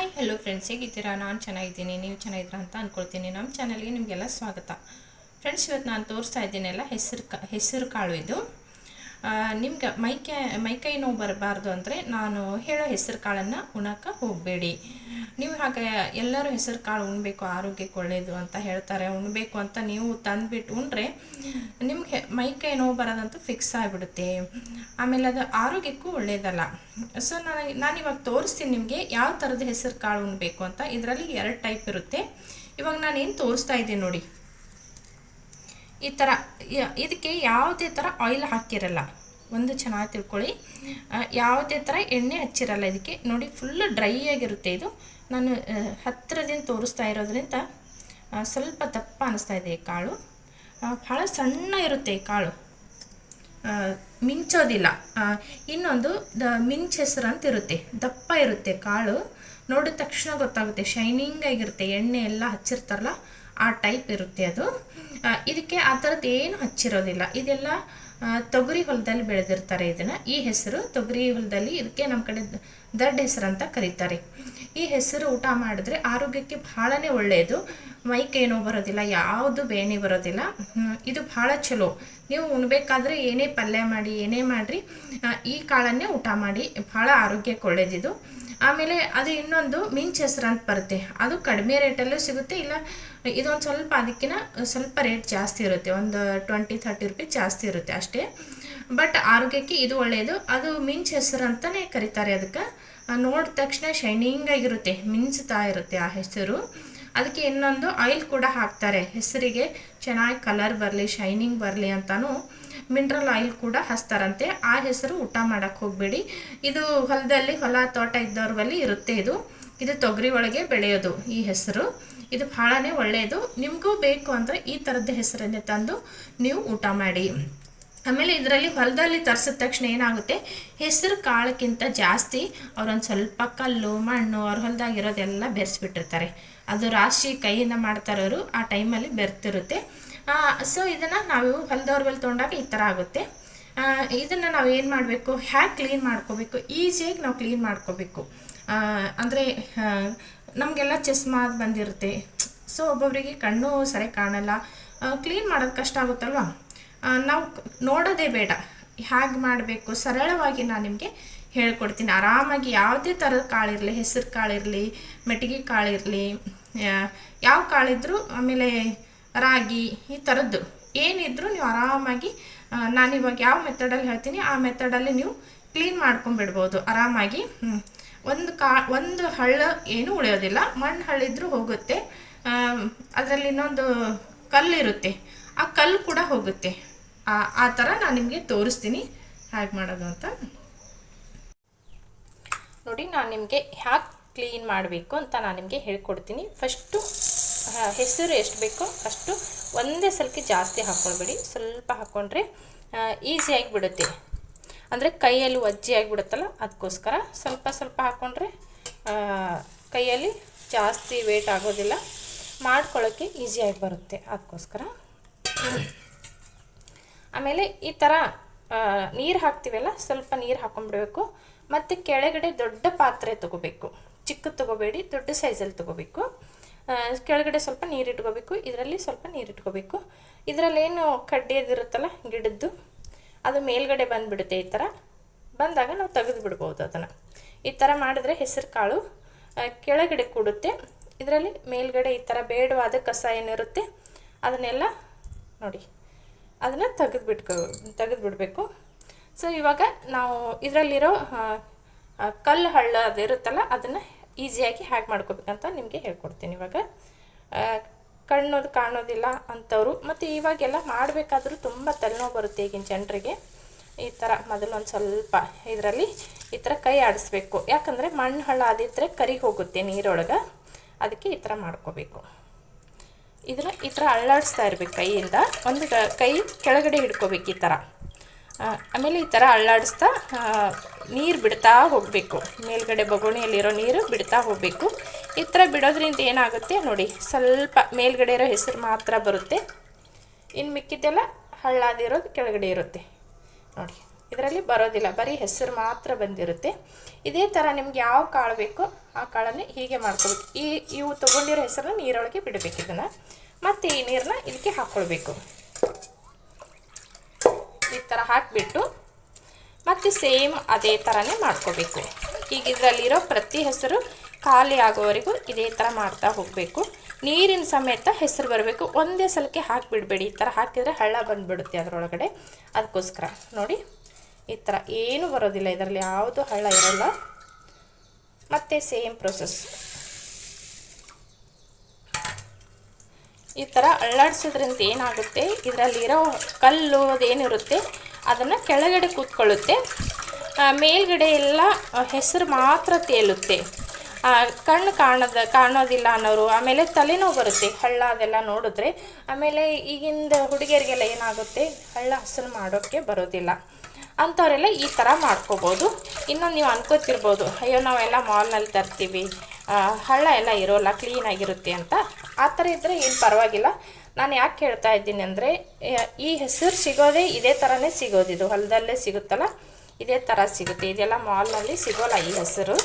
Hi hello friends ಹೇಗಿದ್ದೀರಾ? ನಾನು ಚೆನ್ನಾಗಿದ್ದೀನಿ. ನೀವು ಚೆನ್ನಾಗಿದ್ದೀರಾ ಅಂತ ಅಂದ್ಕೊಳ್ತೀನಿ ನಮ್ಮ ಚಾನಲ್ಗೆ ನಿಮಗೆಲ್ಲ ಸ್ವಾಗತ. ಫ್ರೆಂಡ್ಸ್ ಇವತ್ತು ನಾನು ತೋರಿಸ್ತಾ ಇದ್ದೀನೆಲ್ಲ, ಹೆಸರು ಕಾ, ಹೆಸರು ಕಾಳು ಇದು. ನಿಮ್ಗೆ ಮೈಕೆ, ಮೈಕೈ ನೋವು ಬರಬಾರ್ದು ಅಂದರೆ ನಾನು ಹೇಳೋ ಹೆಸರು ಕಾಳನ್ನು ಉಣಕ್ಕೆ ಹೋಗಬೇಡಿ. ನೀವು ಹಾಗೆ ಎಲ್ಲರೂ ಹೆಸರು ಕಾಳು ಉಣ್ಬೇಕು, ಆರೋಗ್ಯಕ್ಕೆ ಒಳ್ಳೆಯದು ಅಂತ ಹೇಳ್ತಾರೆ. ಉಣ್ಬೇಕು ಅಂತ ನೀವು ತಂದುಬಿಟ್ಟು ಉಂಡ್ರೆ ನಿಮ್ಗೆ ಮೈಕೈ ನೋವು ಬರೋದಂತೂ ಫಿಕ್ಸ್ ಆಗಿಬಿಡುತ್ತೆ. ಆಮೇಲೆ ಅದು ಆರೋಗ್ಯಕ್ಕೂ ಒಳ್ಳೆಯದಲ್ಲ ಸೊ ನಾನು ನಾನಿವಾಗ ತೋರಿಸ್ತೀನಿ ನಿಮಗೆ ಯಾವ ಥರದ ಹೆಸರು ಕಾಳು ಉಣ್ಬೇಕು ಅಂತ. ಇದರಲ್ಲಿ ಎರಡು ಟೈಪ್ ಇರುತ್ತೆ. ಇವಾಗ ನಾನು ಏನು ತೋರಿಸ್ತಾ ಇದ್ದೀನಿ ನೋಡಿ. ಈ ಥರ ಇದಕ್ಕೆ ಯಾವುದೇ ಥರ ಆಯಿಲ್ ಹಾಕಿರಲ್ಲ. ಒಂದು ಚೆನ್ನಾಗಿ ತಿಳ್ಕೊಳ್ಳಿ. ಯಾವುದೇ ಥರ ಎಣ್ಣೆ ಹಚ್ಚಿರಲ್ಲ ಇದಕ್ಕೆ. ನೋಡಿ ಫುಲ್ಲು ಡ್ರೈ ಆಗಿರುತ್ತೆ ಇದು. ನಾನು ಹತ್ತಿರದಿಂದ ತೋರಿಸ್ತಾ ಇರೋದ್ರಿಂದ ಸ್ವಲ್ಪ ದಪ್ಪ ಅನ್ನಿಸ್ತಾ ಇದೆ ಈ ಕಾಳು. ಭಾಳ ಸಣ್ಣ ಇರುತ್ತೆ ಈ ಕಾಳು. ಮಿಂಚೋದಿಲ್ಲ. ಇನ್ನೊಂದು, ದ, ಮಿಂಚ್ ಹೆಸರು ಅಂತ ಇರುತ್ತೆ. ದಪ್ಪ ಇರುತ್ತೆ ಕಾಳು. ನೋಡಿದ ತಕ್ಷಣ ಗೊತ್ತಾಗುತ್ತೆ. ಶೈನಿಂಗ್ ಆಗಿರುತ್ತೆ. ಎಣ್ಣೆ ಎಲ್ಲ ಹಚ್ಚಿರ್ತಾರಲ್ಲ ಆ ಟೈಪ್ ಇರುತ್ತೆ ಅದು. ಇದಕ್ಕೆ ಆ ಥರದ್ದು ಏನು ಹಚ್ಚಿರೋದಿಲ್ಲ. ಇದೆಲ್ಲ ತೊಗರಿ ಹೊಲದಲ್ಲಿ ಬೆಳೆದಿರ್ತಾರೆ ಇದನ್ನು. ಈ ಹೆಸರು ತೊಗರಿ ಹೊಲದಲ್ಲಿ ಇದಕ್ಕೆ ನಮ್ಮ ಕಡೆ ದಡ್ಡ ಹೆಸರು ಅಂತ ಕರೀತಾರೆ. ಈ ಹೆಸರು ಊಟ ಮಾಡಿದ್ರೆ ಆರೋಗ್ಯಕ್ಕೆ ಭಾಳನೇ ಒಳ್ಳೆಯದು ಮೈಕೇನೋ ಬರೋದಿಲ್ಲ, ಯಾವುದು ಬೇನೆ ಬರೋದಿಲ್ಲ. ಇದು ಭಾಳ ಚಲೋ. ನೀವು ಉಣ್ಬೇಕಾದ್ರೆ ಏನೇ ಪಲ್ಯ ಮಾಡಿ, ಏನೇ ಮಾಡಿರಿ ಈ ಕಾಳನ್ನೇ ಊಟ ಮಾಡಿ. ಭಾಳ ಆರೋಗ್ಯಕ್ಕೆ ಒಳ್ಳೇದಿದು. ಆಮೇಲೆ ಅದು ಇನ್ನೊಂದು ಮಿಂಚ್ ಹೆಸರು ಅಂತ ಬರುತ್ತೆ. ಅದು ಕಡಿಮೆ ರೇಟಲ್ಲೂ ಸಿಗುತ್ತೆ, ಇಲ್ಲ ಇದೊಂದು ಸ್ವಲ್ಪ ಅದಕ್ಕಿಂತ ಸ್ವಲ್ಪ ರೇಟ್ ಜಾಸ್ತಿ ಇರುತ್ತೆ, ಒಂದು ಟ್ವೆಂಟಿ ಥರ್ಟಿ ರುಪೀಸ್ ಜಾಸ್ತಿ ಇರುತ್ತೆ ಅಷ್ಟೇ. ಬಟ್ ಆರೋಗ್ಯಕ್ಕೆ ಇದು ಒಳ್ಳೆಯದು ಅದು ಮಿಂಚ್ ಹೆಸರು ಅಂತಲೇ ಕರೀತಾರೆ ಅದಕ್ಕೆ. ನೋಡಿದ ತಕ್ಷಣ ಶೈನಿಂಗ್ ಆಗಿರುತ್ತೆ ಮಿಂಚ್ತಾ ಇರುತ್ತೆ ಆ ಹೆಸರು. ಅದಕ್ಕೆ ಇನ್ನೊಂದು ಆಯಿಲ್ ಕೂಡ ಹಾಕ್ತಾರೆ. ಹೆಸರಿಗೆ ಚೆನ್ನಾಗಿ ಕಲರ್ ಬರಲಿ ಶೈನಿಂಗ್ ಬರಲಿ ಅಂತಾನು ಮಿನರಲ್ ಆಯಿಲ್ ಕೂಡ ಹಚ್ತಾರಂತೆ. ಆ ಹೆಸರು ಊಟ ಮಾಡಕ್ಕೆ ಹೋಗಬೇಡಿ. ಇದು ಹೊಲದಲ್ಲಿ ಹೊಲ ತೋಟ ಇದ್ದವ್ರ ಬಳಿ ಇರುತ್ತೆ ಇದು. ಇದು ತೊಗರಿ ಒಳಗೆ ಬೆಳೆಯೋದು ಈ ಹೆಸರು. ಇದು ಭಾಳನೇ ಒಳ್ಳೆಯದು ನಿಮಗೂ ಬೇಕು ಅಂದರೆ ಈ ಥರದ ಹೆಸರನ್ನೇ ತಂದು ನೀವು ಊಟ ಮಾಡಿ. ಆಮೇಲೆ ಇದರಲ್ಲಿ ಹೊಲದಲ್ಲಿ ತರಿಸಿದ ತಕ್ಷಣ ಏನಾಗುತ್ತೆ? ಹೆಸರು ಕಾಳಕ್ಕಿಂತ ಜಾಸ್ತಿ ಅವ್ರೊಂದು ಸ್ವಲ್ಪ ಕಲ್ಲು, ಮಣ್ಣು ಅವ್ರ ಹೊಲದಾಗ ಇರೋದೆಲ್ಲ ಬೆರೆಸ್ಬಿಟ್ಟಿರ್ತಾರೆ. ಅದು ರಾಶಿ ಕೈಯಿಂದ ಮಾಡ್ತಾರೋರು ಆ ಟೈಮಲ್ಲಿ ಬೆರ್ತಿರುತ್ತೆ. ಸೊ ಇದನ್ನು ನಾವು ಹೊಲದವ್ರ ಮೇಲೆ ತೊಗೊಂಡಾಗ ಈ ಥರ ಆಗುತ್ತೆ. ಇದನ್ನು ನಾವು ಏನು ಮಾಡಬೇಕು? ಹ್ಯಾಗೆ ಕ್ಲೀನ್ ಮಾಡ್ಕೋಬೇಕು? ಈಸಿಯಾಗಿ ನಾವು ಕ್ಲೀನ್ ಮಾಡ್ಕೋಬೇಕು. ಅಂದರೆ ನಮಗೆಲ್ಲ ಚಸ್ಮಾದ್ ಬಂದಿರುತ್ತೆ. ಸೊ ಒಬ್ಬೊಬ್ಬರಿಗೆ ಕಣ್ಣು ಸರಿ ಕಾಣಲ್ಲ. ಕ್ಲೀನ್ ಮಾಡೋದು ಕಷ್ಟ ಆಗುತ್ತಲ್ವಾ? ನಾವು ನೋಡೋದೇ ಬೇಡ. ಹೇಗೆ ಮಾಡಬೇಕು? ಸರಳವಾಗಿ ನಾನು ನಿಮಗೆ ಹೇಳ್ಕೊಡ್ತೀನಿ. ಆರಾಮಾಗಿ ಯಾವುದೇ ಥರದ ಕಾಳಿರಲಿ, ಹೆಸರು ಕಾಳಿರಲಿ, ಮೆಟ್ಟಿಗೆ ಕಾಳಿರಲಿ ಯಾವ ಕಾಳಿದ್ರು ಆಮೇಲೆ ರಾಗಿ ಈ ಥರದ್ದು ಏನಿದ್ರೂ ನೀವು ಆರಾಮಾಗಿ ನಾನು ಇವಾಗ ಯಾವ ಮೆಥಡಲ್ಲಿ ಹೇಳ್ತೀನಿ, ಆ ಮೆಥಡಲ್ಲಿ ನೀವು ಕ್ಲೀನ್ ಮಾಡ್ಕೊಂಡ್ಬಿಡ್ಬೋದು. ಆರಾಮಾಗಿ ಒಂದು ಕಾ, ಒಂದು ಹಳ್ಳ ಏನೂ ಉಳಿಯೋದಿಲ್ಲ. ಮಣ್ಣು ಹಳ್ಳಿದ್ರೂ ಹೋಗುತ್ತೆ. ಅದರಲ್ಲಿ ಇನ್ನೊಂದು ಕಲ್ಲು ಇರುತ್ತೆ. ಆ ಕಲ್ಲು ಕೂಡ ಹೋಗುತ್ತೆ. ಆ ಥರ ನಾನು ನಿಮಗೆ ತೋರಿಸ್ತೀನಿ. ಹೇಗೆ ಮಾಡೋದು ಅಂತ. ನೋಡಿ, ನಾನು ನಿಮಗೆ ಹ್ಯಾಕ್ ಕ್ಲೀನ್ ಮಾಡಬೇಕು ಅಂತ ನಾನು ನಿಮಗೆ ಹೇಳ್ಕೊಡ್ತೀನಿ. ಫಸ್ಟು ಹೆಸರು ಎಷ್ಟು ಬೇಕೋ ಅಷ್ಟು ಒಂದೇ ಸಲಕ್ಕೆ ಜಾಸ್ತಿ ಹಾಕ್ಕೊಳ್ಬೇಡಿ. ಸ್ವಲ್ಪ ಹಾಕ್ಕೊಂಡ್ರೆ ಈಸಿಯಾಗಿ ಬಿಡುತ್ತೆ ಅಂದರೆ ಕೈಯಲ್ಲಿ ಒಜ್ಜಿಯಾಗಿ ಆಗಿಬಿಡುತ್ತಲ್ಲ, ಅದಕ್ಕೋಸ್ಕರ ಸ್ವಲ್ಪ ಸ್ವಲ್ಪ ಹಾಕ್ಕೊಂಡ್ರೆ ಕೈಯಲ್ಲಿ ಜಾಸ್ತಿ ವೇಟ್ ಆಗೋದಿಲ್ಲ. ಮಾಡ್ಕೊಳ್ಳೋಕ್ಕೆ ಈಸಿಯಾಗಿ ಬರುತ್ತೆ, ಅದಕ್ಕೋಸ್ಕರ. ಆಮೇಲೆ ಈ ಥರ ನೀರು ಹಾಕ್ತೀವಲ್ಲ, ಸ್ವಲ್ಪ ನೀರು ಹಾಕ್ಕೊಂಡ್ಬಿಡ್ಬೇಕು. ಮತ್ತು ಕೆಳಗಡೆ ದೊಡ್ಡ ಪಾತ್ರೆ ತಗೋಬೇಕು. ಚಿಕ್ಕದು ತಗೋಬೇಡಿ, ದೊಡ್ಡ ಸೈಜಲ್ಲಿ ತಗೋಬೇಕು. ಕೆಳಗಡೆ ಸ್ವಲ್ಪ ನೀರು ಇಟ್ಕೋಬೇಕು, ಇದರಲ್ಲಿ ಸ್ವಲ್ಪ ನೀರು ಇಟ್ಕೋಬೇಕು. ಇದರಲ್ಲೇನು ಕಡ್ಡಿಯದಿರುತ್ತಲ್ಲ ಗಿಡದ್ದು, ಅದು ಮೇಲ್ಗಡೆ ಬಂದುಬಿಡುತ್ತೆ ಈ ಥರ ಬಂದಾಗ ನಾವು ತೆಗೆದು ಬಿಡ್ಬೋದು ಅದನ್ನು. ಈ ಥರ ಮಾಡಿದ್ರೆ ಹೆಸರು ಕಾಳು ಕೆಳಗಡೆ ಕೂಡುತ್ತೆ. ಇದರಲ್ಲಿ ಮೇಲ್ಗಡೆ ಈ ಥರ ಬೇಡವಾದ ಕಸ ಏನಿರುತ್ತೆ, ಅದನ್ನೆಲ್ಲ ನೋಡಿ, ಅದನ್ನು ತೆಗೆದು ಬಿಟ್ಕೊ ತೆಗೆದು ಬಿಡಬೇಕು ಸೊ ಇವಾಗ ನಾವು ಇದರಲ್ಲಿರೋ ಕಲ್ಲು ಹಳ್ಳ ಅದಿರುತ್ತಲ್ಲ ಅದನ್ನು ಈಸಿಯಾಗಿ ಹ್ಯಾಕ್ ಮಾಡ್ಕೋಬೇಕಂತ ನಿಮಗೆ ಹೇಳ್ಕೊಡ್ತೀನಿ ಇವಾಗ. ಕಣ್ಣೋದು ಕಾಣೋದಿಲ್ಲ ಅಂಥವ್ರು ಮತ್ತು ಇವಾಗೆಲ್ಲ ಮಾಡಬೇಕಾದ್ರೂ ತುಂಬ ತಲೆನೋವು ಬರುತ್ತೆ ಈಗಿನ ಜನರಿಗೆ. ಈ ಥರ ಮೊದಲು ಒಂದು ಸ್ವಲ್ಪ ಇದರಲ್ಲಿ ಈ ಥರ ಕೈ ಆಡಿಸ್ಬೇಕು. ಯಾಕಂದರೆ ಮಣ್ಣು ಹಳ್ಳ ಆದಿದ್ರೆ ಕರಿ ಹೋಗುತ್ತೆ ನೀರೊಳಗೆ. ಅದಕ್ಕೆ ಈ ಥರ ಮಾಡ್ಕೋಬೇಕು. ಇದನ್ನ ಈ ಥರ ಅಳ್ಳಾಡಿಸ್ತಾ ಇರ್ಬೇಕು ಕೈಯಿಂದ. ಒಂದು ಕೈ ಕೆಳಗಡೆ ಹಿಡ್ಕೋಬೇಕು ಈ ಥರ ಆಮೇಲೆ ಈ ಥರ ಅಳ್ಳಾಡಿಸ್ತಾ ನೀರು ಬಿಡ್ತಾ ಹೋಗಬೇಕು. ಮೇಲ್ಗಡೆ ಬಗೋಣಿಯಲ್ಲಿರೋ ನೀರು ಬಿಡ್ತಾ ಹೋಗಬೇಕು. ಈ ಥರ ಬಿಡೋದ್ರಿಂದ ಏನಾಗುತ್ತೆ ನೋಡಿ, ಸ್ವಲ್ಪ ಮೇಲ್ಗಡೆ ಇರೋ ಹೆಸರು ಮಾತ್ರ ಬರುತ್ತೆ. ಇನ್ನು ಮಿಕ್ಕಿದ್ದೆಲ್ಲ ಹಳ್ಳಾದಿರೋದು ಕೆಳಗಡೆ ಇರುತ್ತೆ. ನೋಡಿ, ಇದರಲ್ಲಿ ಬರೋದಿಲ್ಲ, ಬರೀ ಹೆಸರು ಮಾತ್ರ ಬಂದಿರುತ್ತೆ. ಇದೇ ಥರ ನಿಮ್ಗೆ ಯಾವ ಕಾಳು ಬೇಕೋ ಆ ಕಾಳನ್ನು ಹೀಗೆ ಮಾಡ್ಕೊಬೇಕು ಈ, ಇವು ತೊಗೊಂಡಿರೋ ಹೆಸರನ್ನ ನೀರೊಳಗೆ ಬಿಡಬೇಕು ಇದನ್ನು. ಮತ್ತು ಈ ನೀರನ್ನ ಇದಕ್ಕೆ ಹಾಕ್ಕೊಳ್ಬೇಕು ಈ ಥರ ಹಾಕಿಬಿಟ್ಟು ಮತ್ತು ಸೇಮ್ ಅದೇ ಥರನೇ ಮಾಡ್ಕೋಬೇಕು. ಈಗ ಇದರಲ್ಲಿರೋ ಪ್ರತಿ ಹೆಸರು ಖಾಲಿ ಆಗೋವರೆಗೂ ಇದೇ ಥರ ಮಾಡ್ತಾ ಹೋಗಬೇಕು. ನೀರಿನ ಸಮೇತ ಹೆಸರು ಬರಬೇಕು. ಒಂದೇ ಸಲಕ್ಕೆ ಹಾಕಿಬಿಡಬೇಡಿ. ಈ ಥರ ಹಾಕಿದರೆ ಹಳ್ಳ ಬಂದುಬಿಡುತ್ತೆ ಅದರೊಳಗಡೆ. ಅದಕ್ಕೋಸ್ಕರ ನೋಡಿ, ಈ ಥರ ಏನೂ ಬರೋದಿಲ್ಲ. ಇದರಲ್ಲಿ ಯಾವುದು ಹಳ್ಳ ಇರೋಲ್ಲ. ಮತ್ತು ಸೇಮ್ ಪ್ರೊಸೆಸ್ ಈ ಥರ ಅಳ್ಳಾಡಿಸೋದ್ರಿಂದ ಏನಾಗುತ್ತೆ? ಇದರಲ್ಲಿರೋ ಕಲ್ಲು ಅದೇನಿರುತ್ತೆ? ಅದನ್ನು ಕೆಳಗಡೆ ಕೂತ್ಕೊಳ್ಳುತ್ತೆ. ಮೇಲ್ಗಡೆ ಎಲ್ಲ ಹೆಸರು ಮಾತ್ರ ತೇಲುತ್ತೆ. ಕಣ್ಣು ಕಾಣದ, ಕಾಣೋದಿಲ್ಲ ಅನ್ನೋರು, ಆಮೇಲೆ ತಲೆನೋವು ಬರುತ್ತೆ, ಹಳ್ಳ ಅದೆಲ್ಲ ನೋಡಿದ್ರೆ. ಆಮೇಲೆ ಈಗಿಂದ ಹುಡುಗಿಯರಿಗೆಲ್ಲ ಏನಾಗುತ್ತೆ? ಹಳ್ಳ ಹಸನು ಮಾಡೋಕ್ಕೆ ಬರೋದಿಲ್ಲ. ಅಂಥವರೆಲ್ಲ ಈ ಥರ ಮಾಡ್ಕೋಬೋದು. ಇನ್ನೊಂದು ನೀವು ಅನ್ಕೋತಿರ್ಬೋದು, ಅಯ್ಯೋ, ನಾವೆಲ್ಲ ಮಾಲ್ನಲ್ಲಿ ತರ್ತೀವಿ. ಹಳ್ಳ ಎಲ್ಲ ಇರೋಲ್ಲ, ಕ್ಲೀನಾಗಿರುತ್ತೆ ಅಂತ. ಆ ಥರ ಇದ್ದರೆ ಏನು ಪರವಾಗಿಲ್ಲ. ನಾನು ಯಾಕೆ ಹೇಳ್ತಾ ಇದ್ದೀನಿ ಅಂದರೆ ಈ ಹೆಸರು ಸಿಗೋದೇ ಇದೇ ಥರನೇ ಸಿಗೋದು. ಇದು ಹೊಲದಲ್ಲೇ ಸಿಗುತ್ತಲ್ಲ, ಇದೇ ಥರ ಸಿಗುತ್ತೆ. ಇದೆಲ್ಲ ಮಾಲ್ನಲ್ಲಿ ಸಿಗೋಲ್ಲ ಈ ಹೆಸರು.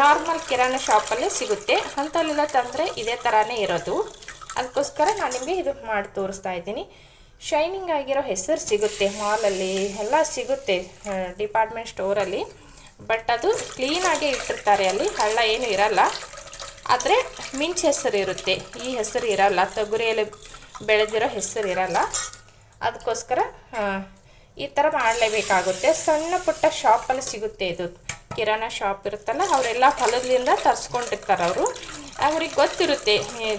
ನಾರ್ಮಲ್ ಕಿರಾಣಿ ಶಾಪಲ್ಲೇ ಸಿಗುತ್ತೆ. ಅಂಥಲ್ಲೆಲ್ಲ ತಂದರೆ ಇದೇ ಥರನೇ ಇರೋದು. ಅದಕ್ಕೋಸ್ಕರ ನಾನು ನಿಮಗೆ ಇದು ಮಾಡಿ ತೋರಿಸ್ತಾ ಇದ್ದೀನಿ. ಶೈನಿಂಗ್ ಆಗಿರೋ ಹೆಸರು ಸಿಗುತ್ತೆ ಮಾಲಲ್ಲಿ. ಎಲ್ಲ ಸಿಗುತ್ತೆ ಡಿಪಾರ್ಟ್ಮೆಂಟ್ ಸ್ಟೋರಲ್ಲಿ ಬಟ್ ಅದು ಕ್ಲೀನಾಗೇ ಇಟ್ಟಿರ್ತಾರೆ ಅಲ್ಲಿ. ಹಳ್ಳ ಏನು ಇರಲ್ಲ. ಆದರೆ ಮಿಂಚ್ ಹೆಸರು ಇರುತ್ತೆ. ಈ ಹೆಸರು ಇರಲ್ಲ. ತೊಗರಿಯಲ್ಲಿ ಬೆಳೆದಿರೋ ಹೆಸರು ಇರಲ್ಲ. ಅದಕ್ಕೋಸ್ಕರ ಈ ಥರ ಮಾಡಲೇಬೇಕಾಗುತ್ತೆ. ಸಣ್ಣ ಪುಟ್ಟ ಶಾಪಲ್ಲಿ ಸಿಗುತ್ತೆ ಇದು. ಕಿರಾಣ ಶಾಪ್ ಇರುತ್ತಲ್ಲ, ಅವರೆಲ್ಲ ಹೊಲದಿಂದ ತರಿಸ್ಕೊಂಡಿರ್ತಾರೆ ಅವರು. ಅವ್ರಿಗೆ ಗೊತ್ತಿರುತ್ತೆ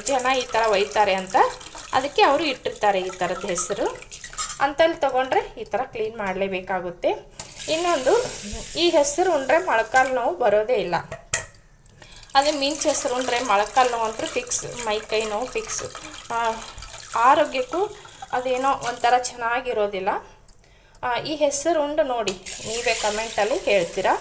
ಜನ ಈ ಥರ ಒಯ್ತಾರೆ ಅಂತ. ಅದಕ್ಕೆ ಅವರು ಇಟ್ಟಿರ್ತಾರೆ ಈ ಥರದ ಹೆಸರು. ಅಂತಲ್ಲಿ ತೊಗೊಂಡ್ರೆ ಈ ಥರ ಕ್ಲೀನ್ ಮಾಡಲೇಬೇಕಾಗುತ್ತೆ. ಇನ್ನೊಂದು, ಈ ಹೆಸರು ಉಂಡ್ರೆ ಮೊಳಕಾಲು ನೋವು ಬರೋದೇ ಇಲ್ಲ. ಅದೇ ಮಿಂಚ್ ಹೆಸರು ಉಂಡ್ರೆ ಮೊಳಕಾಲು ನೋವು ಅಂತೂ ಫಿಕ್ಸ್ ಮೈ ಕೈ ನೋವು ಫಿಕ್ಸ್ ಆರೋಗ್ಯಕ್ಕೂ ಅದೇನೋ ಒಂಥರ ಚೆನ್ನಾಗಿರೋದಿಲ್ಲ. ಈ ಹೆಸರು ಉಂಡು ನೋಡಿ, ನೀವೇ ಕಮೆಂಟಲ್ಲಿ ಹೇಳ್ತೀರಾ?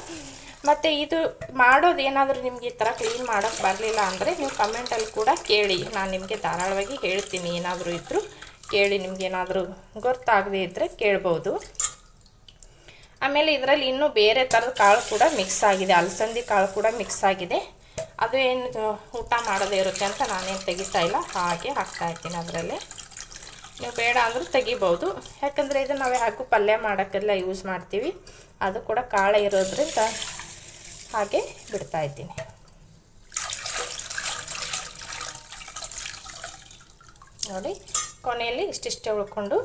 ಮತ್ತು ಇದು ಮಾಡೋದು ಏನಾದರೂ ನಿಮ್ಗೆ ಈ ಥರ ಕ್ಲೀನ್ ಮಾಡೋಕ್ಕೆ ಬರಲಿಲ್ಲ ಅಂದರೆ ನೀವು ಕಮೆಂಟಲ್ಲಿ ಕೂಡ ಕೇಳಿ. ನಾನು ನಿಮಗೆ ಧಾರಾಳವಾಗಿ ಹೇಳ್ತೀನಿ, ಏನಾದರೂ ಇದ್ದರೂ ಕೇಳಿ ನಿಮ್ಗೇನಾದರೂ ಗೊತ್ತಾಗದೇ ಇದ್ದರೆ ಕೇಳ್ಬೋದು. ಆಮೇಲೆ ಇದರಲ್ಲಿ ಇನ್ನೂ ಬೇರೆ ಥರದ ಕಾಳು ಕೂಡ ಮಿಕ್ಸ್ ಆಗಿದೆ, ಅಲಸಂದಿ ಕಾಳು ಕೂಡ ಮಿಕ್ಸ್ ಆಗಿದೆ. ಅದು ಏನು ಊಟ ಮಾಡೋದೇ ಇರುತ್ತೆ ಅಂತ ನಾನೇನು ತೆಗಿತಾ ಇಲ್ಲ. ಹಾಗೆ ಹಾಕ್ತಾ ಇರ್ತೀನಿ ಅದರಲ್ಲಿ. ನೀವು ಬೇಡ ಅಂದರೂ ತೆಗಿಬೋದು. ಯಾಕಂದರೆ ಇದು ನಾವು ಯಾಕು ಪಲ್ಯ ಮಾಡೋಕ್ಕೆಲ್ಲ ಯೂಸ್ ಮಾಡ್ತೀವಿ. ಅದು ಕೂಡ ಕಾಳೆ ಇರೋದ್ರಿಂದ ಹಾಗೆ ಬಿಡ್ತಾ ಇದ್ದೀನಿ. ನೋಡಿ, ಕೊನೆಯಲ್ಲಿ ಇಷ್ಟಿಷ್ಟೇ ಉಳ್ಕೊಂಡು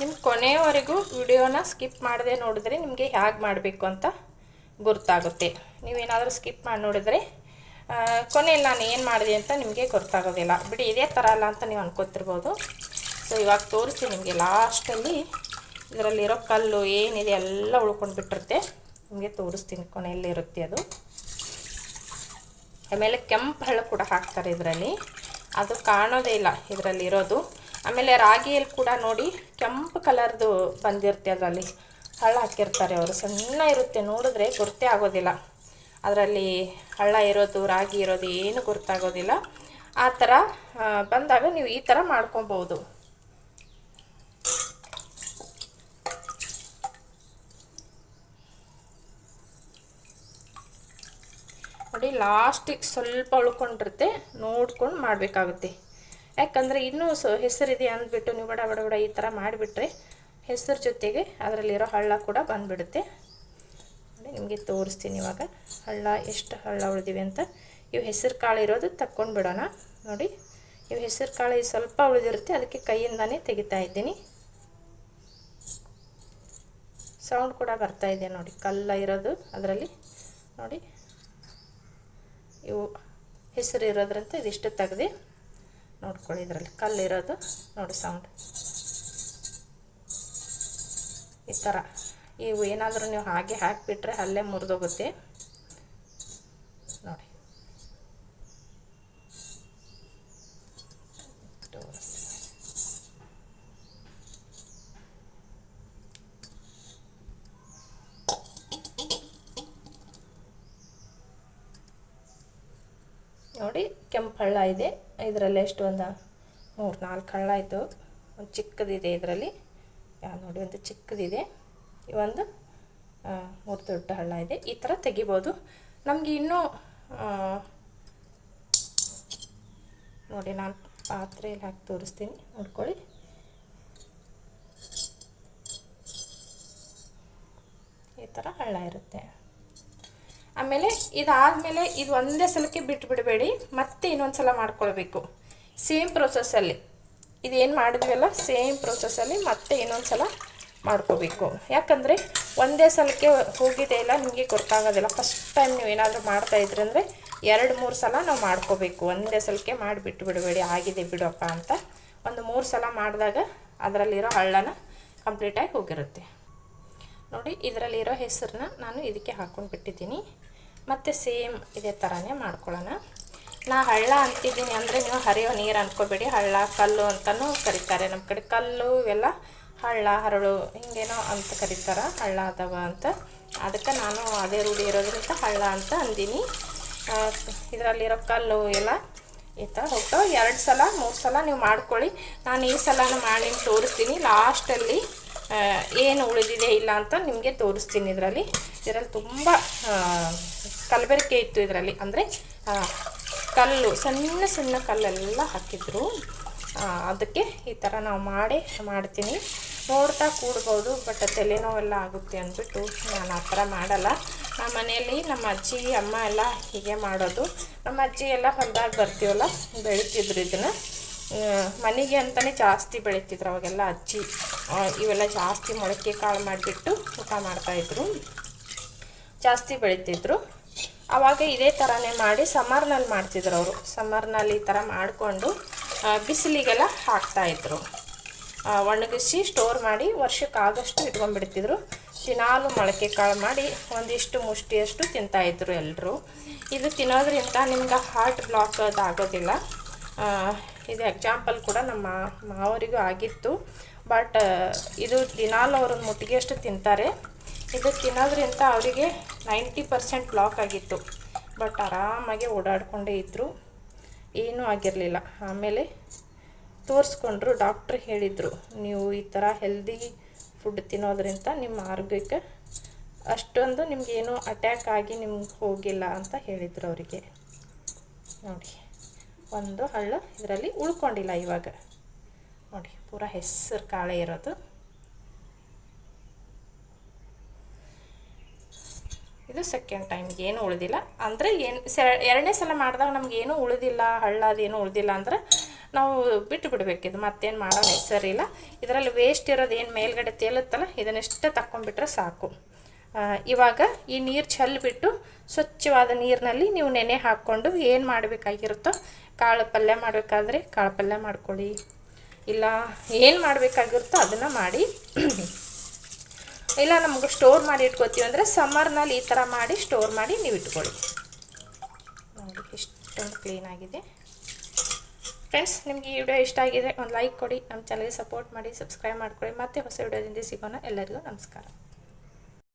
ನಿಮ್ಮ ಕೊನೆಯವರೆಗೂ ವಿಡಿಯೋನ ಸ್ಕಿಪ್ ಮಾಡದೆ ನೋಡಿದ್ರೆ ನಿಮಗೆ ಹೇಗೆ ಮಾಡಬೇಕು ಅಂತ ಗೊತ್ತಾಗುತ್ತೆ. ನೀವೇನಾದರೂ ಸ್ಕಿಪ್ ಮಾಡಿ ನೋಡಿದರೆ ಕೊನೆಯಲ್ಲಿ ನಾನು ಏನು ಮಾಡಿದೆ ಅಂತ ನಿಮಗೆ ಗೊತ್ತಾಗೋದಿಲ್ಲ. ಬಿಡಿ, ಇದೇ ಥರ ಅಲ್ಲ ಅಂತ ನೀವು ಅನ್ಕೋತಿರ್ಬೋದು. ಸೊ ಇವಾಗ ತೋರಿಸ್ತೀನಿ ನಿಮಗೆ ಲಾಸ್ಟಲ್ಲಿ ಇದರಲ್ಲಿರೋ ಕಲ್ಲು, ಏನಿದೆ ಎಲ್ಲ ಉಳ್ಕೊಂಡು ಬಿಟ್ಟಿರುತ್ತೆ. ನಿಮಗೆ ತೋರಿಸ್ತೀನಿ ಕೊನೆಯಲ್ಲಿ ಇರುತ್ತೆ ಅದು. ಆಮೇಲೆ ಕೆಂಪು ಹಳ್ಳು ಕೂಡ ಹಾಕ್ತಾರೆ ಇದರಲ್ಲಿ. ಅದು ಕಾಣೋದೇ ಇಲ್ಲ ಇದರಲ್ಲಿ ಇರೋದು ಆಮೇಲೆ ರಾಗಿಯಲ್ಲಿ ಕೂಡ ನೋಡಿ ಕೆಂಪು ಕಲರ್ದು ಬಂದಿರುತ್ತೆ ಅದರಲ್ಲಿ. ಹಳ್ಳ ಹಾಕಿರ್ತಾರೆ ಅವರು. ಸಣ್ಣ ಇರುತ್ತೆ. ನೋಡಿದ್ರೆ ಗುರ್ತೇ ಆಗೋದಿಲ್ಲ. ಅದರಲ್ಲಿ ಹಳ್ಳ ಇರೋದು, ರಾಗಿ ಇರೋದು ಏನು ಗುರ್ತಾಗೋದಿಲ್ಲ. ಆ ಥರ ಬಂದಾಗ ನೀವು ಈ ಥರ ಮಾಡ್ಕೊಬೋದು. ನೋಡಿ ಲಾಸ್ಟಿಗೆ ಸ್ವಲ್ಪ ಉಳ್ಕೊಂಡಿರುತ್ತೆ. ನೋಡ್ಕೊಂಡು ಮಾಡಬೇಕಾಗುತ್ತೆ. ಯಾಕಂದರೆ ಇನ್ನೂ ಸೊ ಹೆಸರಿದೆ ಅಂದ್ಬಿಟ್ಟು ನೀವು ಬಡ ಬಡ ಬಡ ಈ ಥರ ಮಾಡಿಬಿಟ್ರೆ ಹೆಸರು ಜೊತೆಗೆ ಅದರಲ್ಲಿರೋ ಹಳ್ಳ ಕೂಡ ಬಂದುಬಿಡುತ್ತೆ. ನಿಮಗೆ ತೋರಿಸ್ತೀನಿ ಇವಾಗ. ಹಳ್ಳ, ಎಷ್ಟು ಹಳ್ಳ ಉಳಿದಿವೆ ಅಂತ. ಇವು ಹೆಸರು ಕಾಳು ಇರೋದು ತಕ್ಕೊಂಡು ಬಿಡೋಣ. ನೋಡಿ, ಇವು ಹೆಸರು ಕಾಳು ಸ್ವಲ್ಪ ಉಳಿದಿರುತ್ತೆ, ಅದಕ್ಕೆ ಕೈಯಿಂದಾನೇ ತೆಗಿತಾ ಇದ್ದೀನಿ. ಸೌಂಡ್ ಕೂಡ ಬರ್ತಾ ಇದೆ ನೋಡಿ, ಕಲ್ಲ ಇರೋದು ಅದರಲ್ಲಿ. ನೋಡಿ, ಇವು ಹೆಸರು ಇರೋದ್ರಂತ ಇದಿಷ್ಟು ತೆಗ್ದು. ನೋಡ್ಕೊಳ್ಳಿ ಇದರಲ್ಲಿ ಕಲ್ಲಿರೋದು ನೋಡಿ ಸೌಂಡ್ ಈ ಥರ ಇವು ಏನಾದರೂ ನೀವು ಹಾಗೆ ಹಾಕಿಬಿಟ್ರೆ ಅಲ್ಲೇ ಮುರಿದೋಗುತ್ತೆ. ನೋಡಿ. ನೋಡಿ ಕೆಂಪು ಹಳ್ಳ ಇದೆ. ಇದರಲ್ಲಿ ಎಷ್ಟು ಒಂದು ಮೂರು, ನಾಲ್ಕು ಹಳ್ಳ ಆಯಿತು. ಒಂದು ಚಿಕ್ಕದಿದೆ ಇದರಲ್ಲಿ. ನೋಡಿ, ಒಂದು ಚಿಕ್ಕದಿದೆ. ಒಂದು ಮೂರು ದೊಡ್ಡ ಹಳ್ಳ ಇದೆ. ಈ ಥರ ತೆಗಿಬೋದು. ನಮಗೆ ಇನ್ನೂ ನೋಡಿ, ನಾನು ಪಾತ್ರೆಯಲ್ಲಿ ಹಾಕಿ ತೋರಿಸ್ತೀನಿ. ನೋಡ್ಕೊಳ್ಳಿ. ಈ ಥರ ಹಳ್ಳ ಇರುತ್ತೆ. ಆಮೇಲೆ ಇದಾದಮೇಲೆ ಇದು ಒಂದೇ ಸಲಕ್ಕೆ ಬಿಟ್ಟು ಬಿಡಬೇಡಿ ಮತ್ತೆ ಇನ್ನೊಂದು ಸಲ ಮಾಡ್ಕೊಳ್ಬೇಕು. ಸೇಮ್ ಪ್ರೊಸೆಸ್ಸಲ್ಲಿ ಇದೇನು ಮಾಡಿದ್ವಲ್ಲ ಸೇಮ್ ಪ್ರೊಸೆಸ್ಸಲ್ಲಿ ಮತ್ತೆ ಇನ್ನೊಂದು ಸಲ ಮಾಡ್ಕೋಬೇಕು. ಯಾಕಂದರೆ ಒಂದೇ ಸಲಕ್ಕೆ ಹೋಗಿದೆ ಇಲ್ಲ, ನಿಮಗೆ ಗೊತ್ತಾಗೋದಿಲ್ಲ. ಫಸ್ಟ್ ಟೈಮ್ ನೀವು ಏನಾದರೂ ಮಾಡ್ತಾ ಇದ್ರಿ ಅಂದರೆ ಎರಡು, ಮೂರು ಸಲ ನಾವು ಮಾಡ್ಕೋಬೇಕು. ಒಂದೇ ಸಲಕ್ಕೆ ಮಾಡಿಬಿಟ್ಟು ಬಿಡಬೇಡಿ ಆಗಿದೆ ಬಿಡಪ್ಪ ಅಂತ. ಒಂದು ಮೂರು ಸಲ ಮಾಡಿದಾಗ ಅದರಲ್ಲಿರೋ ಹಳ್ಳನ ಕಂಪ್ಲೀಟಾಗಿ ಹೋಗಿರುತ್ತೆ. ನೋಡಿ, ಇದರಲ್ಲಿರೋ ಹೆಸರನ್ನ ನಾನು ಇದಕ್ಕೆ ಹಾಕ್ಕೊಂಡು ಬಿಟ್ಟಿದ್ದೀನಿ ಮತ್ತು ಸೇಮ್ ಇದೇ ಥರನೇ ಮಾಡ್ಕೊಳ್ಳೋಣ. ನಾ ಹಳ್ಳ ಅಂತಿದ್ದೀನಿ ಅಂದರೆ ನೀವು ಹರಿಯೋ ನೀರು ಅಂದ್ಕೋಬೇಡಿ ಹಳ್ಳ, ಕಲ್ಲು ಅಂತಲೂ ಕರೀತಾರೆ. ನಮ್ಮ ಕಡೆ ಕಲ್ಲು ಇವೆಲ್ಲ ಹಳ್ಳ, ಹರಳು ಹಿಂಗೇನೋ ಅಂತ ಕರೀತಾರೆ. ಹಳ್ಳ ಅದಾವ ಅಂತ. ಅದಕ್ಕೆ ನಾನು ಅದೇ ರೂಢಿ ಇರೋದ್ರಿಂದ ಹಳ್ಳ ಅಂತ ಅಂದೀನಿ. ಇದರಲ್ಲಿರೋ ಕಲ್ಲು ಎಲ್ಲ ಈ ಥರ ಹೋಗ್ತಾವೆ. ಎರಡು ಸಲ, ಮೂರು ಸಲ ನೀವು ಮಾಡ್ಕೊಳ್ಳಿ. ನಾನು ಈ ಸಲ ಮಾಡಿ ತೋರಿಸ್ತೀನಿ. ಲಾಸ್ಟಲ್ಲಿ ಏನು ಉಳಿದಿದೆ ಇಲ್ಲ ಅಂತ ನಿಮಗೆ ತೋರಿಸ್ತೀನಿ ಇದರಲ್ಲಿ. ಇದರಲ್ಲಿ ತುಂಬ ಕಲಬೆರಕೆ ಇತ್ತು ಇದರಲ್ಲಿ. ಅಂದರೆ ಕಲ್ಲು, ಸಣ್ಣ ಸಣ್ಣ ಕಲ್ಲೆಲ್ಲ ಹಾಕಿದ್ರು. ಅದಕ್ಕೆ ಈ ಥರ ನಾವು ಮಾಡಿ ಮಾಡ್ತೀನಿ. ನೋಡ್ತಾ ಕೂಡ್ಬೋದು, ಬಟ್ ತಲೆನೋವೆಲ್ಲ ಆಗುತ್ತೆ ಅಂದ್ಬಿಟ್ಟು ನಾನು ಆ ಥರ ಮಾಡಲ್ಲ. ನಮ್ಮ ಮನೆಯಲ್ಲಿ ನಮ್ಮ ಅಜ್ಜಿ, ಅಮ್ಮ ಎಲ್ಲ ಹೀಗೆ ಮಾಡೋದು. ನಮ್ಮ ಅಜ್ಜಿ ಎಲ್ಲ ಹೊಲ್ದಾಗ ಬರ್ತೀವಲ್ಲ, ಬೆಳಿತಿದ್ರು ಇದನ್ನು. ಮನೆಗೆ ಅಂತಲೇ ಜಾಸ್ತಿ ಬೆಳಿತಿದ್ರು ಅವಾಗೆಲ್ಲ ಅಜ್ಜಿ. ಇವೆಲ್ಲ ಜಾಸ್ತಿ ಮೊಳಕೆ ಕಾಳು ಮಾಡಿಬಿಟ್ಟು ಊಟ ಮಾಡ್ತಾಯಿದ್ರು ಜಾಸ್ತಿ ಬೆಳೀತಿದ್ರು. ಆವಾಗ ಇದೇ ಥರನೇ ಮಾಡಿ ಸಮ್ಮರ್ನಲ್ಲಿ ಮಾಡ್ತಿದ್ರು ಅವರು. ಸಮ್ಮರ್ನಲ್ಲಿ ಈ ಥರ ಮಾಡಿಕೊಂಡು ಬಿಸಿಲಿಗೆಲ್ಲ ಹಾಕ್ತಾಯಿದ್ರು ಒಣಗಿಸಿ ಸ್ಟೋರ್ ಮಾಡಿ ವರ್ಷಕ್ಕಾಗಷ್ಟು ಇಟ್ಕೊಂಡ್ಬಿಡ್ತಿದ್ರು. ದಿನಾಲು ಮೊಳಕೆ ಕಾಳು ಮಾಡಿ ಒಂದಿಷ್ಟು ಮುಷ್ಟಿಯಷ್ಟು ತಿಂತಾಯಿದ್ರು ಎಲ್ಲರೂ ಇದು ತಿನ್ನೋದ್ರಿಂದ ನಿಮ್ಗೆ ಹಾರ್ಟ್ ಬ್ಲಾಕ್ ಅದು ಆಗೋದಿಲ್ಲ ಇದು ಎಕ್ಸಾಂಪಲ್ ಕೂಡ ನಮ್ಮ ಮಾವರಿಗೂ ಆಗಿತ್ತು. ಬಟ್ ಇದು ದಿನಾಲು ಅವ್ರನ್ನ ಮುಟ್ಟಿಗೆಷ್ಟು ತಿಂತಾರೆ. ಇದು ತಿನ್ನೋದ್ರಿಂದ ಅವರಿಗೆ ನೈಂಟಿ ಪರ್ಸೆಂಟ್ ಬ್ಲಾಕ್ ಆಗಿತ್ತು. ಬಟ್ ಆರಾಮಾಗಿ ಓಡಾಡಿಕೊಂಡೇ ಇದ್ದರು ಏನೂ ಆಗಿರಲಿಲ್ಲ. ಆಮೇಲೆ ತೋರಿಸ್ಕೊಂಡ್ರು, ಡಾಕ್ಟ್ರ್ ಹೇಳಿದರು, ನೀವು ಈ ಥರ ಹೆಲ್ದಿ ಫುಡ್ ತಿನ್ನೋದ್ರಿಂದ ನಿಮ್ಮ ಆರೋಗ್ಯಕ್ಕೆ ಅಷ್ಟೊಂದು ನಿಮಗೇನು ಅಟ್ಯಾಕ್ ಆಗಿ ನಿಮ್ಗೆ ಹೋಗಿಲ್ಲ ಅಂತ ಹೇಳಿದರು ಅವರಿಗೆ. ನೋಡಿ, ಒಂದು ಹಳ್ಳು ಇದರಲ್ಲಿ ಉಳ್ಕೊಂಡಿಲ್ಲ ಇವಾಗ. ನೋಡಿ, ಪೂರ ಹೆಸರು ಕಾಳೆ ಇರೋದು. ಇದು ಸೆಕೆಂಡ್ ಟೈಮ್ಗೆ ಏನು ಉಳಿದಿಲ್ಲ. ಅಂದರೆ ಏನು ಸೆ, ಎರಡನೇ ಸಲ ಮಾಡಿದಾಗ ನಮಗೇನು ಉಳಿದಿಲ್ಲ, ಹಳ್ಳ ಅದೇನು ಉಳಿದಿಲ್ಲ ಅಂದ್ರೆ ನಾವು ಬಿಟ್ಟು ಬಿಡಬೇಕಿದು ಮತ್ತೇನು ಮಾಡೋ ಹೆಸರಿಲ್ಲ. ಇದರಲ್ಲಿ ವೇಸ್ಟ್ ಇರೋದು ಏನು ಮೇಲ್ಗಡೆ ತೇಲುತ್ತಲ್ಲ, ಇದನ್ನಿಷ್ಟೇ ತಕ್ಕೊಂಡ್ಬಿಟ್ರೆ ಸಾಕು. ಇವಾಗ ಈ ನೀರು ಚೆಲ್ಬಿಟ್ಟು ಸ್ವಚ್ಛವಾದ ನೀರಿನಲ್ಲಿ ನೀವು ನೆನೆ ಹಾಕ್ಕೊಂಡು ಏನು ಮಾಡಬೇಕಾಗಿರುತ್ತೋ ಕಾಳು ಪಲ್ಯ ಮಾಡಬೇಕಾದ್ರೆ ಕಾಳು ಪಲ್ಯ ಮಾಡ್ಕೊಳ್ಳಿ. ಇಲ್ಲ ಏನು ಮಾಡಬೇಕಾಗಿರುತ್ತೋ ಅದನ್ನು ಮಾಡಿ ಇಲ್ಲ, ನಮಗೆ ಸ್ಟೋರ್ ಮಾಡಿ ಇಟ್ಕೋತೀವಿ ಅಂದರೆ ಸಮ್ಮರ್ನಲ್ಲಿ ಈ ಥರ ಮಾಡಿ ಸ್ಟೋರ್ ಮಾಡಿ ನೀವು ಇಟ್ಕೊಳ್ಳಿ. ನೋಡಿ ಇಷ್ಟೊಂದು ಕ್ಲೀನಾಗಿದೆ ಫ್ರೆಂಡ್ಸ್ ನಿಮಗೆ ಈ ವಿಡಿಯೋ ಇಷ್ಟ ಆಗಿದೆ, ಒಂದು ಲೈಕ್ ಕೊಡಿ. ನಮ್ಮ ಚಾನಲ್ಗೆ ಸಪೋರ್ಟ್ ಮಾಡಿ ಸಬ್ಸ್ಕ್ರೈಬ್ ಮಾಡ್ಕೊಳ್ಳಿ. ಮತ್ತೆ ಹೊಸ ವಿಡಿಯೋದಿಂದ ಸಿಗೋಣ. ಎಲ್ಲರಿಗೂ ನಮಸ್ಕಾರ.